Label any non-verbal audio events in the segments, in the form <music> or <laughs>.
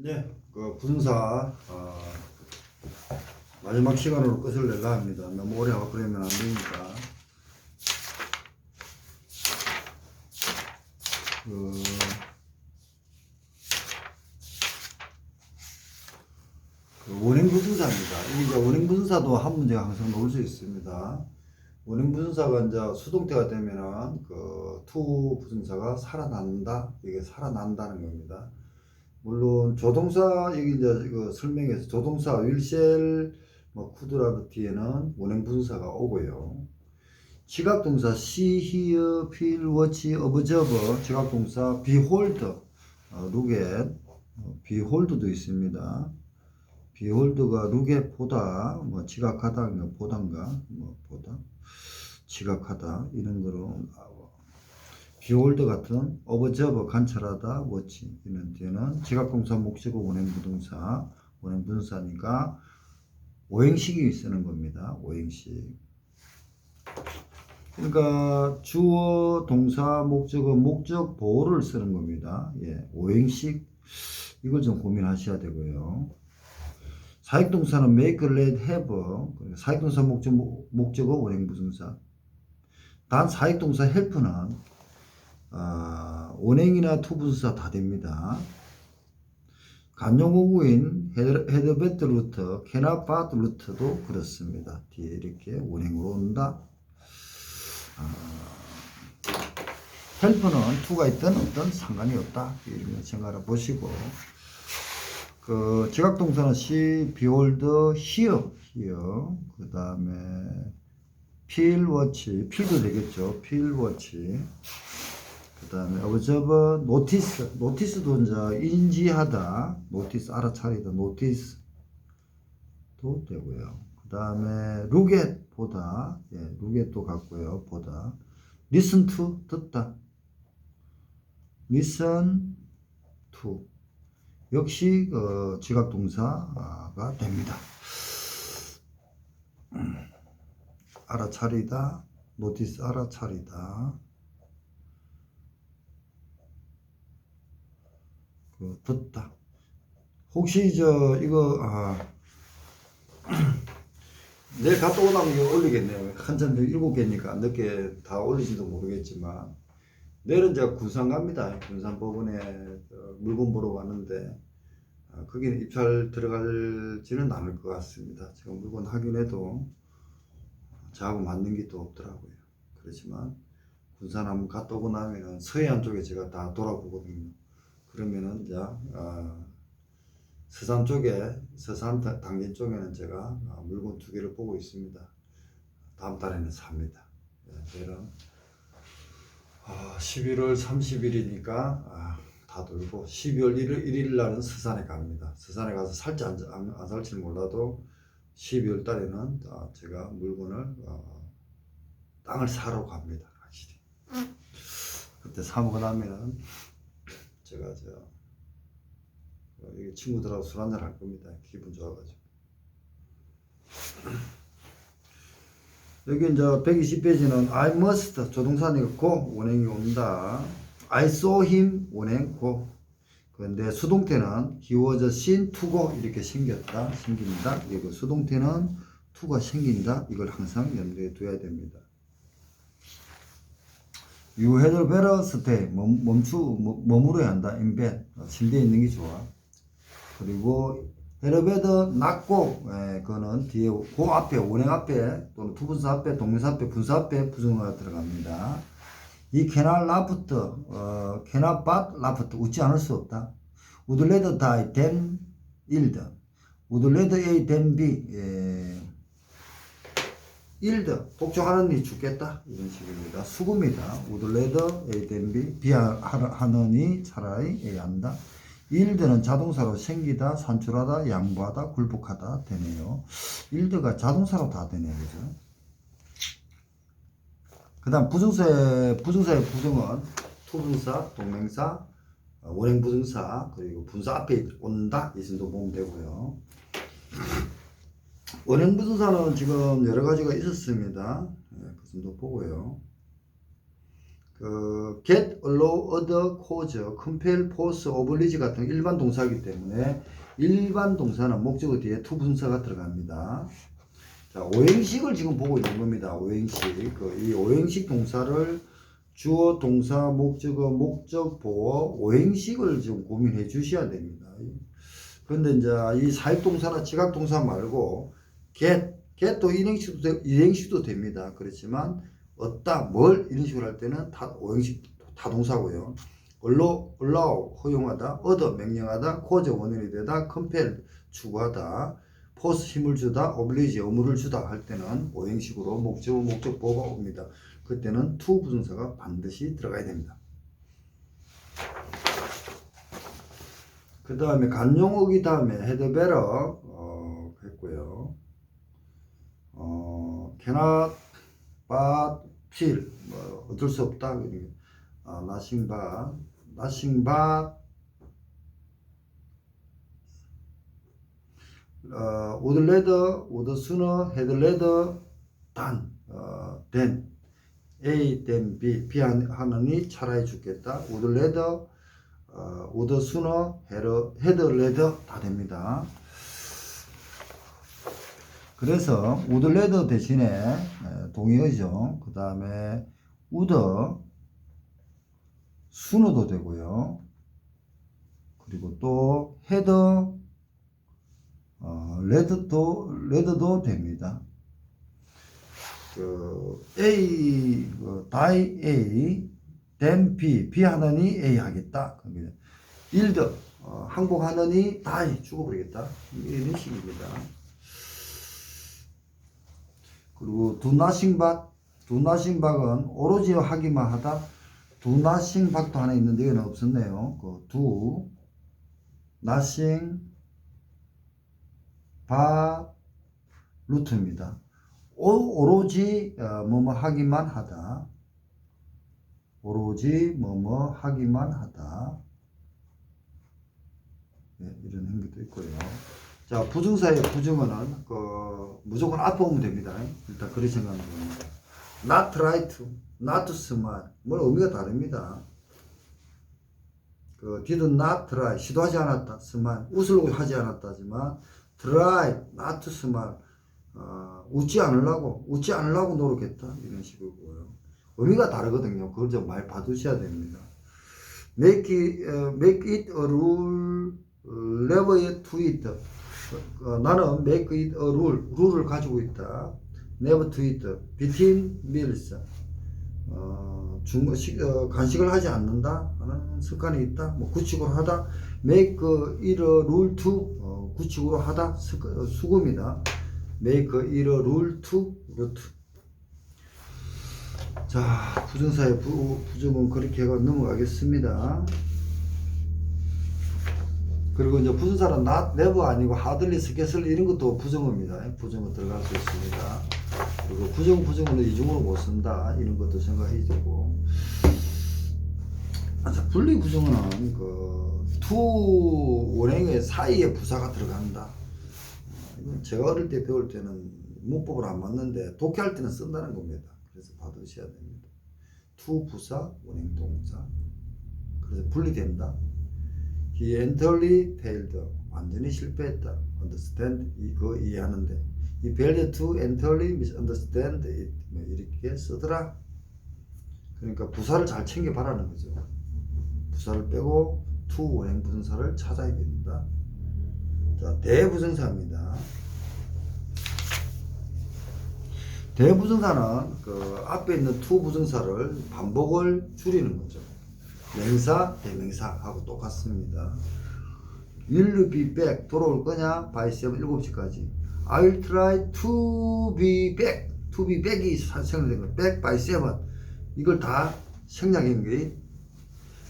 네, 그 부동사 어, 마지막 시간으로 끝을 내려 합니다. 너무 오래 하고 그러면 안 되니까. 그, 그 원행 부동사입니다. 이게 원행 부동사도 한 문제가 항상 나올 수 있습니다. 원행 부동사가 이제 수동태가 되면은 그투 부동사가 살아난다. 이게 살아난다는 겁니다. 물론 조동사 여기 이제 그 설명에서 조동사 윌셀 뭐 쿠드라드 뒤에는 원행 부동사가 오고요. 지각 동사 see, hear, feel, watch, observe 지각 동사 behold, 어, look 어, behold도 있습니다. behold가 look 보다, 뭐 지각하다, 뭐 보단가, 뭐 보다, 지각하다 이런 거로. 비올드 같은 observe 관찰하다 watch 이런 뒤에는 지각동사 목적어 원행 부동사 원행 부동사니까 오행식이 쓰는 겁니다. 오행식. 그러니까 주어 동사 목적어 목적 보호를 쓰는 겁니다. 예 오행식. 이걸 좀 고민하셔야 되고요. 사역동사는 make, let, have. 그러니까 사역동사 목적, 목적어 원행 부동사. 단 사역동사 help는 아, 원행이나 투부수사 다 됩니다. 간용어구인 헤드베트 루트, 케나바트 루트도 그렇습니다. 뒤에 이렇게 원행으로 온다. 아, 헬프는 투가 있든 없든 상관이 없다. 이런 생각을 보시고 그 지각동사는 she, behold. 그 다음에 watch, feel도 되겠죠. watch. 그 다음에 observe, notice, notice도 이제 인지하다, notice 알아차리다, notice도 되고요. 그 다음에 look at 보다, 예, look at도 같고요, 보다. listen to 듣다, listen to 역시 어, 지각 동사가 됩니다. 음, 알아차리다, notice 알아차리다. 그 듣다. 혹시 저 이거 아 <clears throat> 내일 갔다 오나면 이거 올리겠네요. 한참 일곱 개니까 늦게 다 올리지도 모르겠지만 내일은 제가 군산 갑니다. 군산 법원에 어, 물건 보러 왔는데 아, 거기는 입찰 들어갈지는 않을 것 같습니다. 제가 물건 확인해도 저하고 맞는 게 또 없더라고요. 그렇지만 군산 한번 갔다 오고 나면은 서해안 쪽에 제가 다 돌아보거든요. 그러면은 이제 어, 서산 쪽에 서산 다- 당진 쪽에는 제가 어, 물건 두 개를 보고 있습니다. 다음 달에는 삽니다. 예, 내일은 어, 11월 30일이니까 아, 다 돌고 12월 1일, 1일 날은 서산에 갑니다. 서산에 가서 살지 안, 안, 안 살지는 몰라도 12월 달에는 어, 제가 물건을 어, 땅을 사러 갑니다. 확실히. 그때 사먹고 나면은 제가 저 어, 여기 친구들하고 술 한잔 할 겁니다. 기분 좋아가지고. <clears throat> 여기 이제 120페이지는 I must 조동사니까 고 원행이 온다. I saw him 원행 고. 그런데 수동태는 he was seen to go 이렇게 생겼다 생긴다. 그리고 수동태는 to가 생긴다. 이걸 항상 염두에 둬야 됩니다. You had better stay. 멈, 멈추, 멈- 머무러야 한다. in bed. 어, 침대에 있는 게 좋아. 그리고 had better not go. 예, 그거는 뒤에 고 앞에, 원행 앞에, 또는 투분사 앞에, 동명사 앞에, 분사 앞에 부정어가 들어갑니다. 이 cannot left, 어, cannot but left. 웃지 않을 수 없다. would rather die than yield. would rather A than B. 예. 일드 복종하는 이 죽겠다 이런 식입니다. 수구입니다. 우들레더 A 된 B 비하하느니 차라리 A 한다. 일드는 자동사로 생기다, 산출하다, 양보하다, 굴복하다 되네요. 일드가 자동사로 다 되네요, 그죠? 그 다음 부정사의 부정사의 부정은 투분사, 동명사, 어, 원행 부정사 그리고 분사 앞에 온다 이 정도 보면 되고요. 원형 부동산은 지금 여러 가지가 있었습니다. 예, 그 정도 보고요. 그 get, allow, order, cause, compel, force, oblige 같은 일반 동사이기 때문에 일반 동사는 목적어 뒤에 to 분사가 들어갑니다. 자, 오행식을 지금 보고 있는 겁니다. 오행식. 그 이 오행식 동사를 주어, 동사, 목적어, 목적, 보어, 오행식을 지금 고민해 주셔야 됩니다. 그런데 이제 이 사역동사나 지각동사 말고 get, get도 일행식도, 되- 일행식도 됩니다. 그렇지만 얻다, 뭘 이런 식으로 할 때는 다 오행식 타동사고요. allow, 허용하다, 얻어 명령하다, cause 원인이 되다, compel 추구하다, force 힘을 주다, oblige 의무를 주다 할 때는 오행식으로 목적, 목적 보가 옵니다. 그때는 to 부정사가 반드시 들어가야 됩니다. 그 다음에 간용어기 다음에 헤드베러 어, 했고요. 어, cannot, but, feel 뭐 어쩔 수 없다. 아, nothing but, nothing but 어, would rather, would sooner, had rather than, 어, than A than B, B 하느니 차라리 죽겠다. would rather, 어, would sooner, had, had rather 다 됩니다. 그래서 rather 대신에 에, 동의어죠. 그 다음에 would sooner도 되고요. 그리고 또 had 어, 레드도 레드도 됩니다. 그 A 그 die A then B B 하느니 A 하겠다. 일더 어, 항복하느니 die 죽어버리겠다. 이런 식입니다. 그리고 nothing but은 오로지 하기만 하다. but도 하나 있는데 이건 없었네요. 그 do nothing 바 루트입니다. 오, 오로지 어, 뭐뭐 하기만 하다. 오로지 뭐뭐 하기만 하다. 네, 이런 행위도 있고요. 자, 부정사의 부정어는 그 무조건 앞에 오면 됩니다. 일단 그렇게 생각하면 됩니다. Not to, not smile. 뭘 의미가 다릅니다. 그 did not try, 시도하지 않았다. smile, 웃으려고 하지 않았다지만 try not smile. 어, 웃지 않으려고, 웃지 않으려고 노력했다. 이런 식이고요. 의미가 다르거든요. 그걸 좀 많이 봐두셔야 됩니다. make it, 어, make it a rule, never to it. 어, 나는 make it a rule, 룰을 가지고 있다. never to it. between meals. 어, 중, 식, 어, 간식을 하지 않는다 하는 습관이 있다. 뭐 구칙으로 하다. make it a rule to 어, 구칙으로 하다 습, 어, 수금이다. make it a rule to root. 자 부정사의 부, 부정은 그렇게 넘어가겠습니다. 그리고 이제 부정사는 not, never 아니고 hardly, scarcely 이런 것도 부정어입니다. 부정어 들어갈 수 있습니다. 그리고 부정, 부정어는 이중으로 못 쓴다. 이런 것도 생각해 주고. 분리 부정어는 그, 투 원행의 사이에 부사가 들어간다. 제가 어릴 때 배울 때는 문법을 안 맞는데 독해할 때는 쓴다는 겁니다. 그래서 받으셔야 됩니다. 투 부사, 원행 동사. 그래서 분리된다. He entirely failed. 완전히 실패했다. Understand? 이거 이해하는데. He failed to entirely misunderstand it. 뭐 이렇게 쓰더라. 그러니까 부사를 잘 챙겨 바라는 거죠. 부사를 빼고 to 원행 부정사를 찾아야 됩니다. 자, 대부정사입니다. 대부정사는 그 앞에 있는 to 부정사를 반복을 줄이는 거죠. 명사, 대명사하고 똑같습니다. Will you be back? 돌아올 거냐? by 7, 7시까지. I'll try to be back. to be back이 생략된 거. back by 7. 이걸 다 생략한 게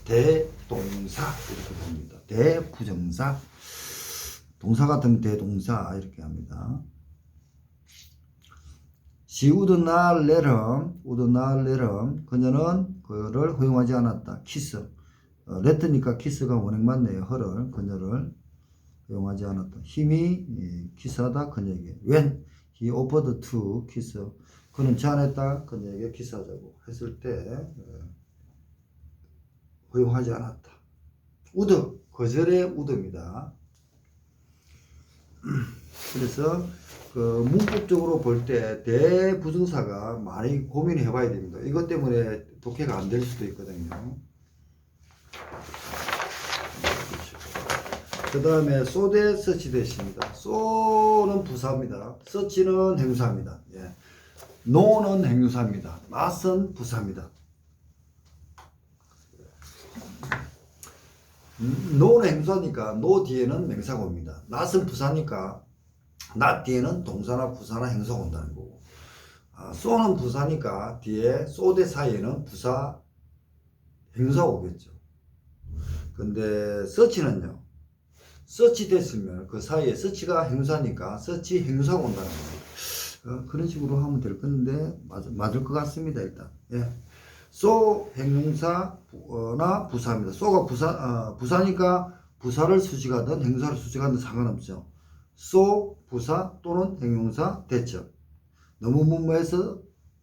대동사 이렇게 봅니다. 대부정사. 동사 같은 대동사 이렇게 합니다. She would not let him, would not let him. 그녀는 그를 허용하지 않았다. 키스. 어, let니까 키스가 원행 맞네요. 허를, 그녀를 허용하지 않았다. 힘이 예, 키스하다 그녀에게. When he offered to kiss. 그는 제안했다 그녀에게 키스하자고 했을 때 예, 허용하지 않았다. 우드 거절의 우드입니다. <clears throat> 그래서 그 문법적으로 볼 때 대부정사가 많이 고민해 봐야 됩니다. 이것 때문에 독해가 안 될 수도 있거든요. 그 다음에 소대 서치 대시입니다. 소는 부사입니다. 서치는 행사입니다. 예. 노는 행사입니다. 낫은 부사입니다. 음, 노는 행사니까 노 뒤에는 명사가 옵니다. 낫은 부사니까 낫 뒤에는 동사나 부사나 행사가 온다는 거고 아, 쏘는 부사니까 뒤에 쏘대 사이에는 부사 행사가 오겠죠. 근데 서치는요. 서치 됐으면 그 사이에 서치가 행사니까 서치 행사가 온다는 겁니다. 어, 그런 식으로 하면 될 건데 맞, 맞을 것 같습니다 일단. 예. 소 행사나 부사입니다. 소가 부사 어, 부사니까 부사를 수식하든 행사를 수식하든 상관없죠. 소 부사 또는 행용사 대처. 너무 뭐뭐해서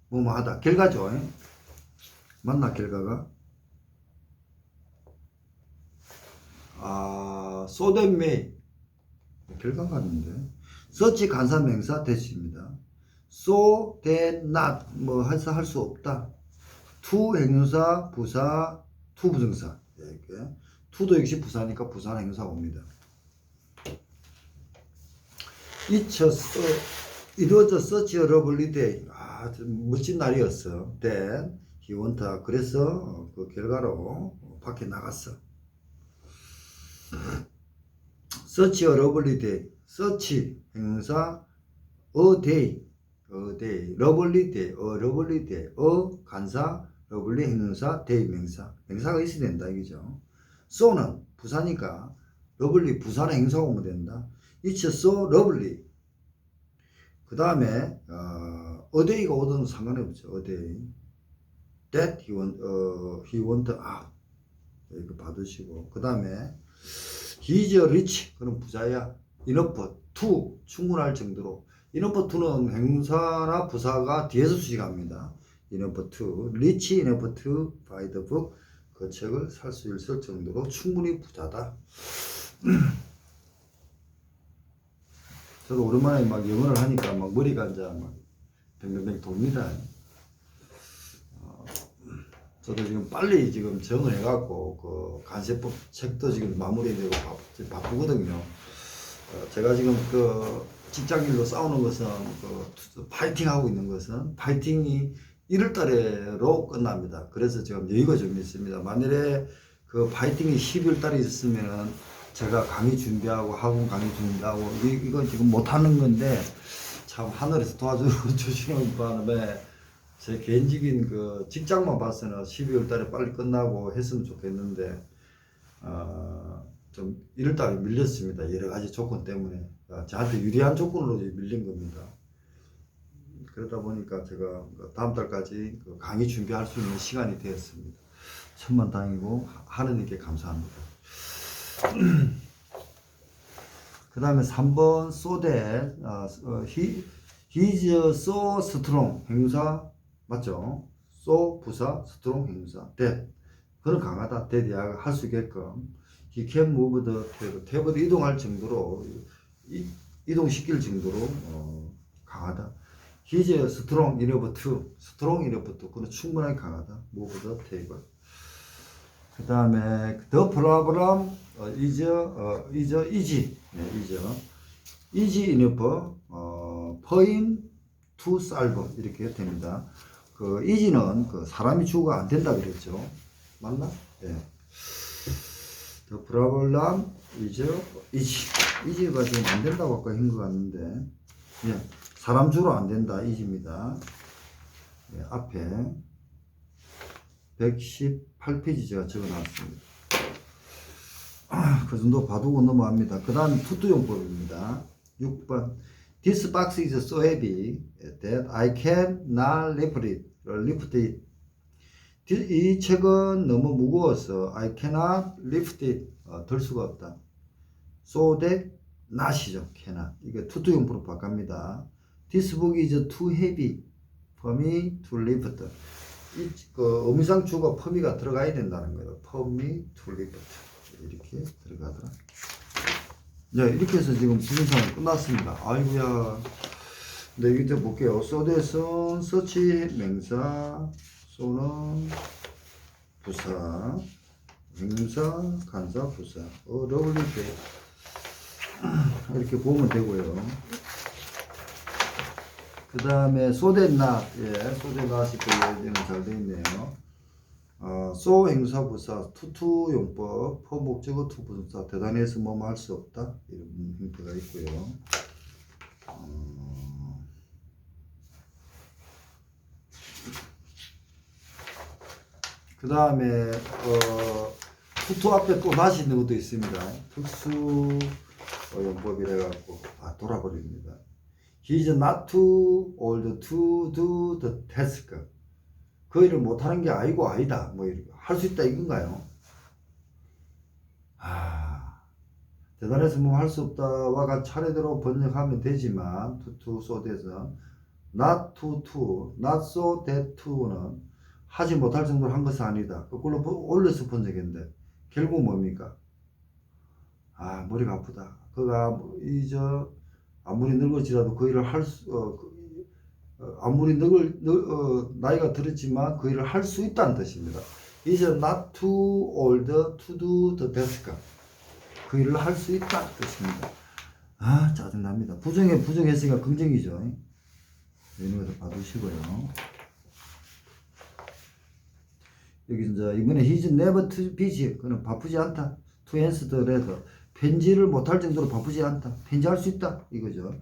뭐뭐하다 결과죠. 예? 맞나 결과가? 아 소된메이 결과 같는데 서치 간사 명사 대시입니다. so, then, not 뭐 해서 할 수 없다. to 행사, 부사, to 부정사 이렇게 to도 역시 부사니까 부사나 행사가 옵니다. 잊혔어 이루어져 서치 러블리 데이 아 멋진 날이었어. he went 그래서 그 결과로 밖에 나갔어. 서치 러블리 데이 서치 행사 a day. 어 데이 러블리 데이 어어 간사 러블리 행사 데이 명사. 명사가 있어야 된다 이거죠. So는 부사니까 러블리 부사는 행사가 오면 된다 it's so lovely 그 다음에 어, day가 오든 상관이 없죠 a day that he want 어, he want 아 이거 받으시고 그 다음에 he's rich 그럼 부자야 enough to 충분할 정도로 enough to는 행사나 부사가 뒤에서 수식합니다. enough to rich enough to buy the book 그 책을 살 수 있을 정도로 충분히 부자다. 저도 오랜만에 막 영어를 하니까 막 머리가 이제 막 뱅뱅뱅 돕니다. 어, 저도 지금 빨리 지금 정을 해갖고 그 간세법 책도 지금 마무리되고 바, 지금 바쁘거든요. 어, 제가 지금 그 직장인으로 싸우는 것은 그 파이팅 하고 있는 것은 파이팅이 1월 달에로 끝납니다. 그래서 지금 여유가 좀 있습니다. 만일에 그 파이팅이 12월 달에 있으면은 제가 강의 준비하고 학원 강의 준비하고 이, 이건 지금 못 하는 건데 참 하늘에서 도와주시는 <laughs> 바람에 제 개인적인 그 직장만 봐서는 12월 달에 빨리 끝나고 했으면 좋겠는데 어, 좀 1월 달에 밀렸습니다. 여러 가지 조건 때문에 어, 저한테 유리한 조건으로 밀린 겁니다. 그러다 보니까 제가 그 다음 달까지 그 강의 준비할 수 있는 시간이 되었습니다. 천만 다행이고 하느님께 감사합니다. 그 다음에 3번 소대 어, 어, he, he's so strong 행사 맞죠? so 부사 strong 행사 that 그는 강하다 that 할수 있게끔 he can move the table 탭을 이동할 정도로 이, 이동시킬 정도로 어, 강하다 he's strong enough to strong enough to 그는 충분하게 강하다 move the table 그 다음에 the problem 어, is 어, is easy 네, is easy enough 어, point to solve 이렇게 됩니다. 그 easy는 그 사람이 주어가 안 된다 그랬죠. 맞나? 예. The problem is easy. easy가 지금 안 된다고 아까 한것 같는데 예. 사람 주로 안 된다 easy입니다. 예, 앞에 118페이지 제가 적어놨습니다. 아, 그 정도 봐두고 넘어갑니다. 그 다음 투투용법입니다. 6번 This box is so heavy that I cannot lift it. lift it. 이 책은 너무 무거워서 I cannot lift it. 어, 들 수가 없다. So that not이죠. cannot. 이게 투투용법으로 바갑니다. This book is too heavy for me to lift. 이, 그 어미상 주가 퍼미가 들어가야 된다는 거예요. 퍼미 툴리버트 이렇게 들어가더라. 네, 이렇게 해서 지금 부분상은 끝났습니다. 아이고야. 네, 이제 볼게요. 소대선, 서치, 맹사, 소는 부사, 행사, 간사, 부사, 어려울 때 <clears throat> 이렇게 보면 되고요. 그 다음에 소대낫, 예, 소대낫이 잘 되어 있네요. 어, 소 행사 부사, 투투 용법, 포 목적어 투 부사, 대단해서 뭐뭐 할 수 없다 이런 형태가 있고요. 어, 그 다음에 어, 투투 앞에 또 다시 있는 것도 있습니다. 특수 어, 용법이라 갖고 아 돌아버립니다. He is not too old to do the task. 그 일을 못하는 게 아니고 아니다. 뭐 할 수 있다 이건가요? 아 대단해서 뭐 할 수 없다와가 차례대로 번역하면 되지만 투투 소대서 not to not so that to는 하지 못할 정도로 한 것은 아니다. 보- 올려서 번역인데 결국 뭡니까? 아 머리가 아프다. 그가 이저 아무리 늙을지라도 그 일을 할 수, 어, 그, 어, 아무리 늙을, 늙, 어, 나이가 들었지만 그 일을 할 수 있다는 뜻입니다. is not too old to do the task. 그 일을 할 수 있다 뜻입니다. 아, 짜증납니다. 부정에 부정했으니까 긍정이죠. 이런 것도 봐두시고요. 여기 이제 이번에 he's never too busy. 그는 바쁘지 않다. to answer the letter. 편지를 못할 정도로 바쁘지 않다. 편지할 수 있다. 이거죠.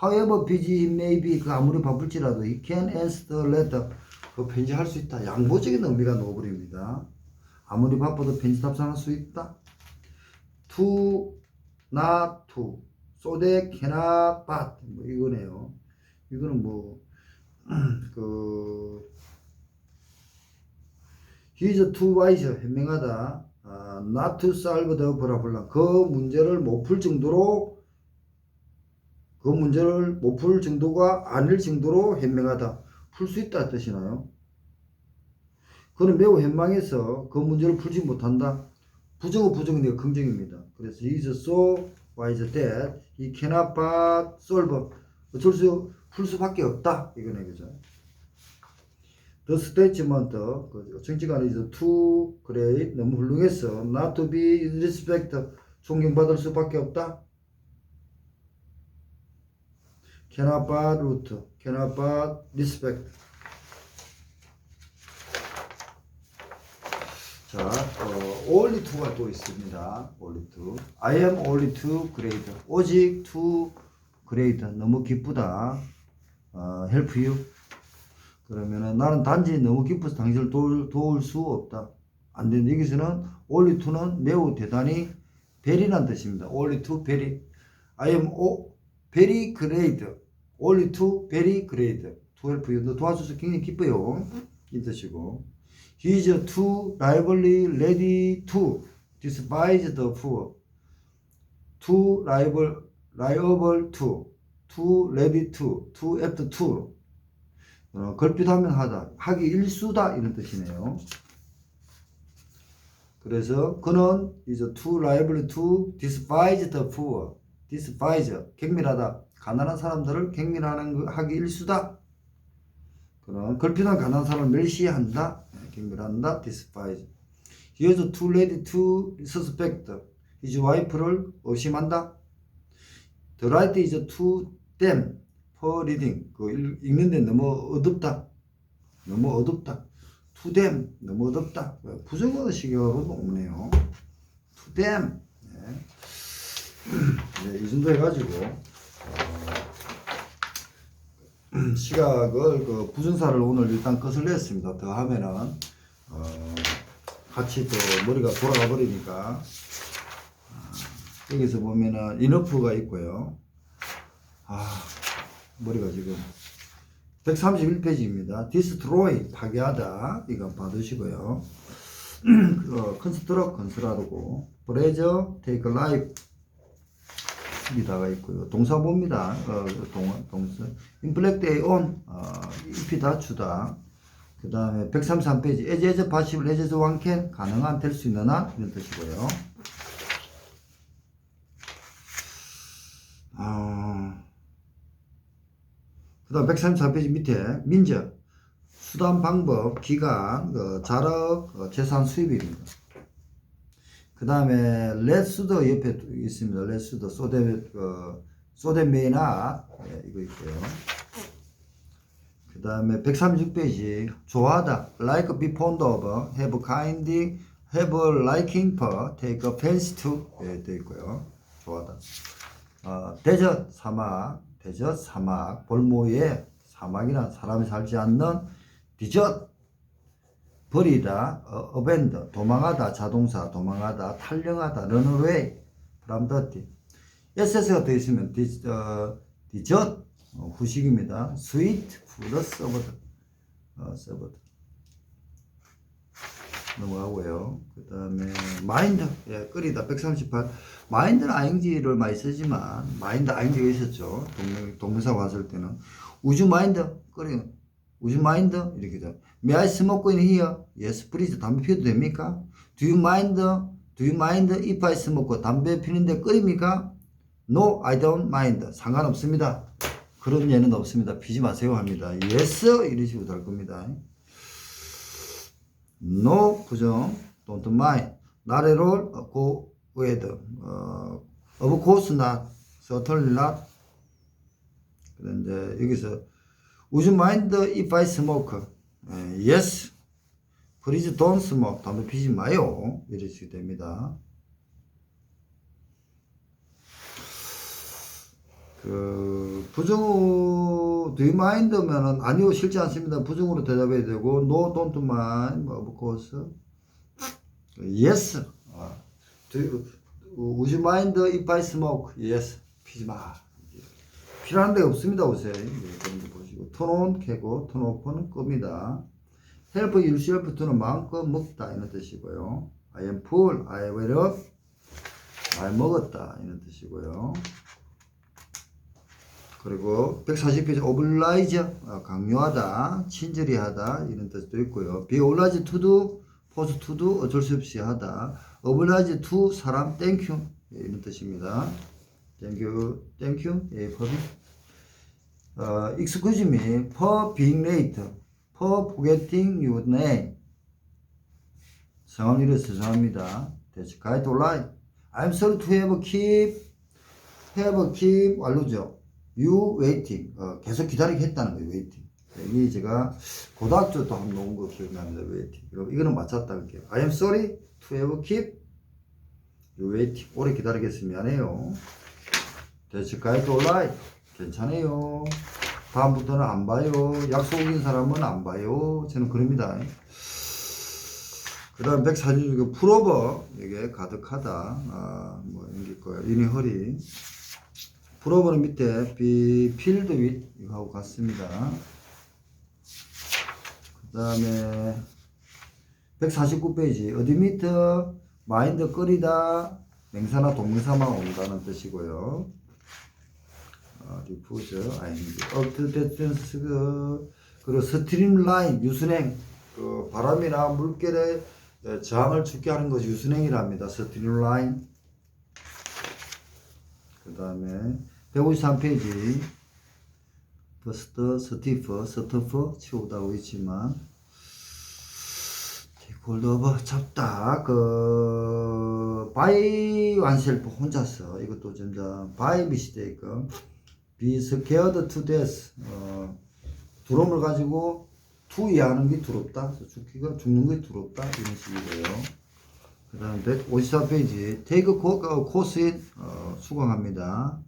However busy he may be. 그 아무리 바쁠지라도 he can answer the letter. 그 편지할 수 있다. 양보적인 의미가 넣어버립니다. 아무리 바빠도 편지 답장할 수 있다. To, not to. So they cannot but. 뭐 이거네요. 이거는 뭐, 그, he is too wise. 현명하다. 아, not to solve the problem. 그 문제를 못 풀 정도로 그 문제를 못 풀 정도가 아닐 정도로 현명하다. 풀 수 있다 뜻이나요? 그는 매우 현망해서 그 문제를 풀지 못한다. 부정은 부정인데 긍정입니다. 그래서 he is so wise that he cannot but solve. 어쩔 수, 풀 수밖에 없다. 이거네, 그죠? The statement, 그 정치관이 is too great, 너무 훌륭해서 not to be respected, 존경받을 수밖에 없다. Cannot but root, cannot but respect. 자, 어, only to가 또 있습니다. only to. I am only too great. 오직 too great. 너무 기쁘다. 어, help you. 그러면은 나는 단지 너무 기뻐서 당신을 도울, 도울 수 없다. 안 된다. 여기서는 only to는 매우 대단히 very란 뜻입니다. only to very. I am o, very great. Only to very great. to help you. 너 도와줘서 굉장히 기뻐요. 이 뜻이고. He is too lively ready to despise the poor. too liable, liable to, too ready to, too apt to. 어, 걸핏하면 하다, 하기 일수다 이런 뜻이네요. 그래서 그는 is too liable to despise the poor. despise 경멸하다, 가난한 사람들을 경멸하는 거 하기 일수다. 그는 걸핏한 가난한 사람을 멸시한다, 네, 경멸한다, despise. Is too ready to suspect. his wife를 의심한다. The right is too damn for reading. 그 읽- 읽는데 너무 어둡다. 너무 어둡다. To them 너무 어둡다. 부정어 식으로 오네요. To them. 네. <clears throat> 네, 이 정도 해가지고 어, 시각을 그 부정사를 오늘 일단 끝을 냈습니다. 더 하면은 어, 같이 또 머리가 돌아가 버리니까 아, 여기서 보면은 인어프가 있고요. 아 머리가 지금 131페이지입니다. 디스트로이 파괴하다 이거 받으시고요. 어, <clears throat> 컨스트럭 건설하고 브레저 테이크 라이프 이 다가 있고요. 동사봅니다. 어, 동, 동사. 인플렉트에 온 어, 잎이다 주다. 그 다음에 133페이지 에제즈 파시블 에제즈 완캔 가능한 될 수 있는 한 이런 뜻이고요. 아, 그 다음 134페이지 밑에 민적 수단 방법 기간 그 자력 어, 재산 수입입니다. 그 다음에 레스도 옆에 또 있습니다. 레스도 소데 어, 소데메나 예, 이거 있고요. 그 다음에 136페이지 좋아하다 like be fond of have kind have liking for take fancy to 예, 되어 있고요. 좋아하다. 어, 대저 사막 대저 사막 볼모에 사막이란 사람이 살지 않는 디저트 버리다 어, 어벤더 도망하다 자동사 도망하다 탈령하다 런어웨이 프람더티 SS가 되어 있으면 디, 어, 디저트 어, 후식입니다. 스위트 푸드 서버드 어, 서버드 넘어가고요. 그 다음에 마인드 예, 끓이다 138 마인드는 ing를 많이 쓰지만 마인드 ing가 있었죠. 동명, 동명사 왔을 때는 우주 마인드 끓이 우 주 마인드 이렇게 돼. May I smoke in here? Yes, please. 담배 피워도 됩니까? Do you mind? Do you mind if I smoke? 담배 피는데 끓입니까? No, I don't mind. 상관없습니다. 그런 예는 없습니다. 피지 마세요 합니다. Yes, 이런 식으로 될 겁니다. No, 부정. Don't mind. Not at all. Go with. 어, of course not. Certainly not. 그런데 여기서 Would you mind if I smoke? 예, yes. Please don't smoke. 담배 피지 마요. 이렇게 됩니다. 그 부정으로 do you mind면은 아니요 싫지 않습니다. 부정으로 대답해야 되고 no don't mind 뭐 of course yes 아, do you, would you mind if I smoke? yes 피지 마. 필요한 데 없습니다. 네, 보시고. 턴온 캐고, 턴오프는 끕니다. help yourself to는 마음껏 먹다, 이런 뜻이고요. I am full, I will up, I 먹었다, 이런 뜻이고요. 그리고 140페이지 oblige, 어, 강요하다, 친절히 하다, 이런 뜻도 있고요. be obliged to do, forced to do, 어쩔 수 없이 하다. obliged to, 사람, thank you, 예, 이런 뜻입니다. Thank you, thank you, 예, 법이. 어, excuse me for being late, for forgetting your name. 성함 이래서 죄송합니다. That's quite alright. I'm sorry to have keep, have keep 완료죠. You waiting. 어, 계속 기다리게 했다는 거예요, waiting. 이 제가 고등학교 때 한번 놓은 거 기억납니다, waiting. 이거- 이거는 맞췄다 할게요. I am sorry to have keep you waiting. 오래 했으면 미안해요. That's quite alright. 괜찮아요. 다음부터는 안 봐요. 약속인 사람은 안 봐요. 저는 그럽니다. 그 다음 146, 풀오버. 이게 가득하다. 아, 뭐, 게 있고요. 이니 허리. 풀오버는 밑에 비, 필드 윗. 이거 하고 같습니다. 그 다음에 149페이지. 어디 미터, 마인드 끓이다. 맹사나 동사만 온다는 뜻이고요. 어, 디푸저, 아닙니다. 업트데센스, 그, 그리고 스트림 라인, 유순행, 그 바람이나 물결에 에, 저항을 죽게 하는 것이 유순행이랍니다. 스트림 라인. 그 다음에 153페이지. 버스터, 스티프, 스티프 치우다고 있지만 골드오버 잡다 그 바이 완셀프 혼자서 이것도 점점 바이 미스테이크 be scared to death 어, 두려움을 가지고 to 이해하는 게 두렵다 죽기가 죽는 게 두렵다 이런 식이고요 그 다음 154페이지 take 어, course in 어, 수강합니다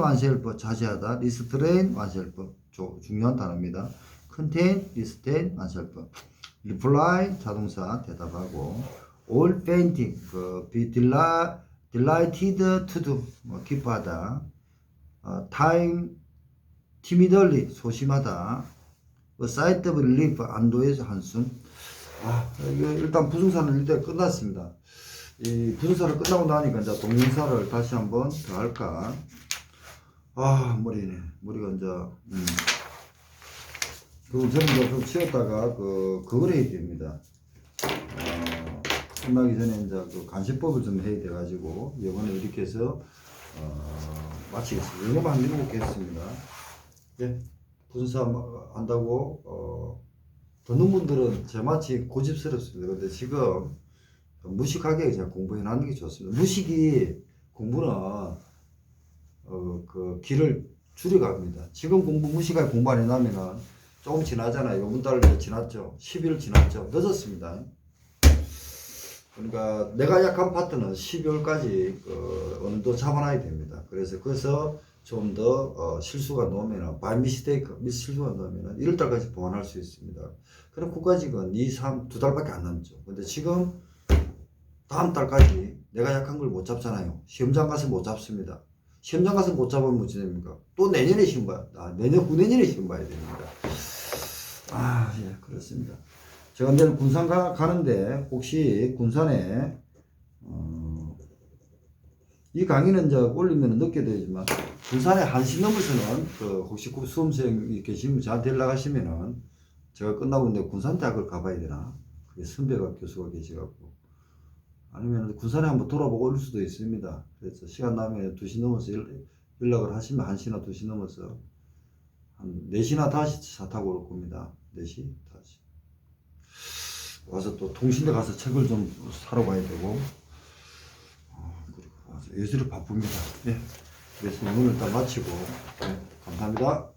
oneself 자제하다 restrain oneself 조- 중요한 단어입니다 contain, restrain oneself reply 자동사 대답하고 all painting 그 be deli- delighted to do 뭐 기뻐하다 어, time timidly 소심하다. a sight of relief 안도의 한숨. 아 일단 부정사는 일단 끝났습니다. 이 부정사를 끝나고 나니까 이제 동명사를 다시 한번 더 할까? 아 머리네. 머리가 이제 음. 저는 이제 좀 쉬었다가 그 그걸 해야 됩니다. 어, 끝나기 전에 이제 그 간시법을 좀 해야 돼 가지고 이번에 이렇게 해서 어, 마치겠습니다. 개 했습니다. 예, 분사 한다고 어, 듣는 분들은 제마치 고집스럽습니다. 근데 지금 무식하게 그냥 공부해 놨는 게 좋습니다. 무식이 공부는 어, 그 길을 줄여갑니다. 지금 공부 무식하게 공부 안 해놓으면은 조금 지나잖아요. 요번 달 이제 지났죠. 10일 지났죠. 늦었습니다. 그러니까 내가 약한 파트는 12월까지 그 어느 정도 잡아놔야 됩니다. 그래서 그래서 좀 더 어, 실수가 나오면은 바이 미스테이크 미스 실수가 나오면은 1월 달까지 보완할 수 있습니다. 그럼 국가직은 2, 3, 두 달밖에 안 남죠. 근데 지금 다음 달까지 내가 약한 걸 못 잡잖아요. 시험장 가서 못 잡습니다. 시험장 가서 못 잡으면 어찌 됩니까? 또 내년에 시험 봐야, 아, 내년, 후내년에 시험 봐야 됩니다. 아, 예, 그렇습니다. 제가 내일 군산 가, 가는데, 혹시 군산에, 어, 이 강의는 이제 올리면 늦게 되지만, 군산에 한시 넘어서는, 그, 혹시 그 수험생이 계시면 저한테 연락하시면은, 제가 끝나고 이제 군산 대학을 가봐야 되나? 그게 선배가 교수가 계셔갖고. 아니면 군산에 한번 돌아보고 올 수도 있습니다. 그래서 시간 나면 2시 넘어서 연- 연락을 하시면 1시나 2시 넘어서 한 4시나 다시 차 타고 올 겁니다. 4시 다시. 와서 또 통신대 가서 책을 좀 사러 가야 되고 어, 그리고 와서 예술이 바쁩니다. 예. 그래서 오늘 일단 마치고 네, 감사합니다.